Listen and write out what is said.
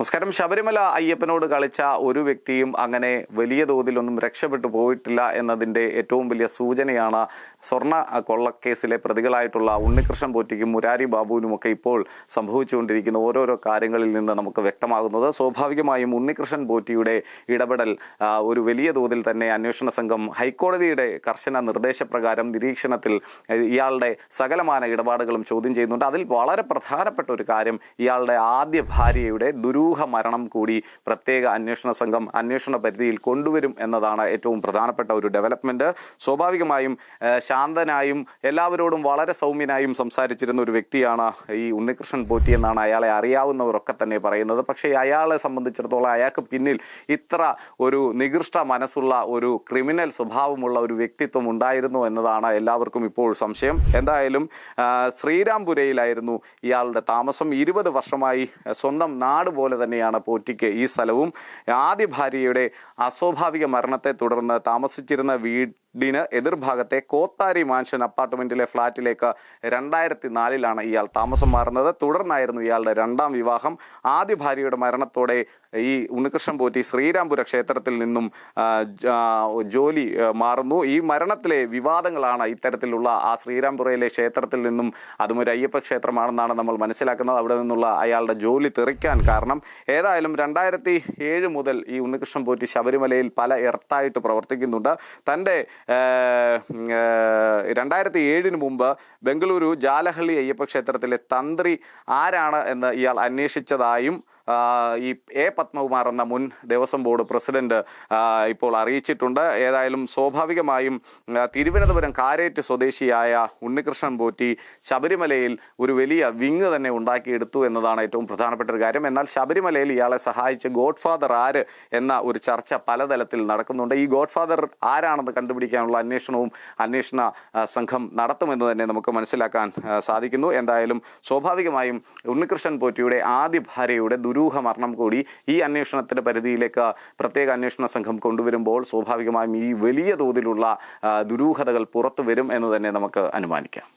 നമസ്കാരം. ശബരിമല അയ്യപ്പനോട് കളിച്ച ഒരു വ്യക്തിയും അങ്ങനെ വലിയ തോതിലൊന്നും രക്ഷപ്പെട്ടു പോയിട്ടില്ല എന്നതിന്റെ ഏറ്റവും വലിയ സൂചനയാണ് സ്വർണ കൊള്ളക്കേസിലെ പ്രതികളായിട്ടുള്ള ഉണ്ണികൃഷ്ണൻ പോറ്റിക്കും മുരാരി ബാബുവിനുമൊക്കെ ഇപ്പോൾ സംഭവിച്ചുകൊണ്ടിരിക്കുന്ന ഓരോരോ കാര്യങ്ങളിൽ നിന്ന് നമുക്ക് വ്യക്തമാകുന്നത്. സ്വാഭാവികമായും ഉണ്ണികൃഷ്ണൻ പോറ്റിയുടെ ഇടപെടൽ ഒരു വലിയ തോതിൽ തന്നെ അന്വേഷണ സംഘം ഹൈക്കോടതിയുടെ കർശന നിർദ്ദേശപ്രകാരം നിരീക്ഷണത്തിൽ ഇയാളുടെ സകലമാന ഇടപാടുകളും ചോദ്യം ചെയ്യുന്നുണ്ട്. അതിൽ വളരെ പ്രധാനപ്പെട്ട ഒരു കാര്യം ഇയാളുടെ ആദ്യ ഭാര്യയുടെ ദുരൂഹ മരണം കൂടി പ്രത്യേക അന്വേഷണ സംഘം അന്വേഷണ പരിധിയിൽ കൊണ്ടുവരും എന്നതാണ് ഏറ്റവും പ്രധാനപ്പെട്ട ഒരു ഡെവലപ്മെന്റ് സ്വാഭാവികമായും ശാന്തനായും എല്ലാവരോടും വളരെ സൗമ്യനായും സംസാരിച്ചിരുന്ന ഒരു വ്യക്തിയാണ് ഈ ഉണ്ണികൃഷ്ണൻ പോറ്റി എന്നാണ് അയാളെ അറിയാവുന്നവരൊക്കെ തന്നെ പറയുന്നത്. പക്ഷേ അയാളെ സംബന്ധിച്ചിടത്തോളം അയാൾക്ക് പിന്നിൽ ഇത്ര ഒരു നികൃഷ്ട മനസ്സുള്ള ഒരു ക്രിമിനൽ സ്വഭാവമുള്ള ഒരു വ്യക്തിത്വം ഉണ്ടായിരുന്നു എന്നതാണ് എല്ലാവർക്കും ഇപ്പോൾ സംശയം. എന്തായാലും ശ്രീരാംപുരയിലായിരുന്നു ഇയാളുടെ താമസം. ഇരുപത് വർഷമായി സ്വന്തം നാട് പോലെ തന്നെയാണ് പോറ്റിക്ക് ഈ സ്ഥലവും. ആദ്യ ഭാര്യയുടെ അസ്വാഭാവിക മരണത്തെ തുടർന്ന് താമസിച്ചിരുന്ന വീടിന് എതിർഭാഗത്തെ കോത്താരി മാൻഷൻ അപ്പാർട്ട്മെന്റിലെ ഫ്ളാറ്റിലേക്ക് രണ്ടായിരത്തി നാലിലാണ് ഇയാൾ താമസം മാറുന്നത്. തുടർന്നായിരുന്നു ഇയാളുടെ രണ്ടാം വിവാഹം. ആദ്യ ഭാര്യയുടെ മരണത്തോടെ ഈ ഉണ്ണികൃഷ്ണൻ പോറ്റി ശ്രീരാംപുര ക്ഷേത്രത്തിൽ നിന്നും ജോലി മാറുന്നു. ഈ മരണത്തിലെ വിവാദങ്ങളാണ് ഇത്തരത്തിലുള്ള ആ ശ്രീരാംപുരയിലെ ക്ഷേത്രത്തിൽ നിന്നും അതും ഒരു അയ്യപ്പ ക്ഷേത്രമാണെന്നാണ് നമ്മൾ മനസ്സിലാക്കുന്നത്. അവിടെ നിന്നുള്ള അയാളുടെ ജോലി തെറിക്കാൻ കാരണം ഏതായാലും രണ്ടായിരത്തി ഏഴ് മുതൽ ഈ ഉണ്ണികൃഷ്ണൻ പോറ്റി ശബരിമലയിൽ പല എർത്തായിട്ട് പ്രവർത്തിക്കുന്നുണ്ട്. തന്റെ രണ്ടായിരത്തി ഏഴിന് മുമ്പ് ബംഗളൂരു ജാലഹള്ളി അയ്യപ്പ ക്ഷേത്രത്തിലെ തന്ത്രി ആരാണ് എന്ന് ഇയാൾ അന്വേഷിച്ചതായും ഈ എ പത്മകുമാർ എന്ന മുൻ ദേവസ്വം ബോർഡ് പ്രസിഡന്റ് ഇപ്പോൾ അറിയിച്ചിട്ടുണ്ട്. ഏതായാലും സ്വാഭാവികമായും തിരുവനന്തപുരം കാരേറ്റ് സ്വദേശിയായ ഉണ്ണികൃഷ്ണൻ പോറ്റി ശബരിമലയിൽ ഒരു വലിയ വിങ് തന്നെ ഉണ്ടാക്കിയെടുത്തു എന്നതാണ് ഏറ്റവും പ്രധാനപ്പെട്ട ഒരു കാര്യം. എന്നാൽ ശബരിമലയിൽ ഇയാളെ സഹായിച്ച് ഗോഡ് ഫാദർ ആര് എന്ന ഒരു ചർച്ച പലതലത്തിൽ നടക്കുന്നുണ്ട്. ഈ ഗോഡ് ഫാദർ ആരാണെന്ന് കണ്ടുപിടിക്കാനുള്ള അന്വേഷണവും അന്വേഷണ സംഘം നടത്തുമെന്ന് തന്നെ നമുക്ക് മനസ്സിലാക്കാൻ സാധിക്കുന്നു. എന്തായാലും സ്വാഭാവികമായും ഉണ്ണികൃഷ്ണൻ പോറ്റിയുടെ ആദ്യ ഭാര്യയുടെ ദുരൂഹ മരണം കൂടി ഈ അന്വേഷണത്തിന്റെ പരിധിയിലേക്ക് പ്രത്യേക അന്വേഷണ സംഘം കൊണ്ടുവരുമ്പോൾ സ്വാഭാവികമായും ഈ വലിയ തോതിലുള്ള ദുരൂഹതകൾ പുറത്തു വരും എന്ന് തന്നെ നമുക്ക് അനുമാനിക്കാം.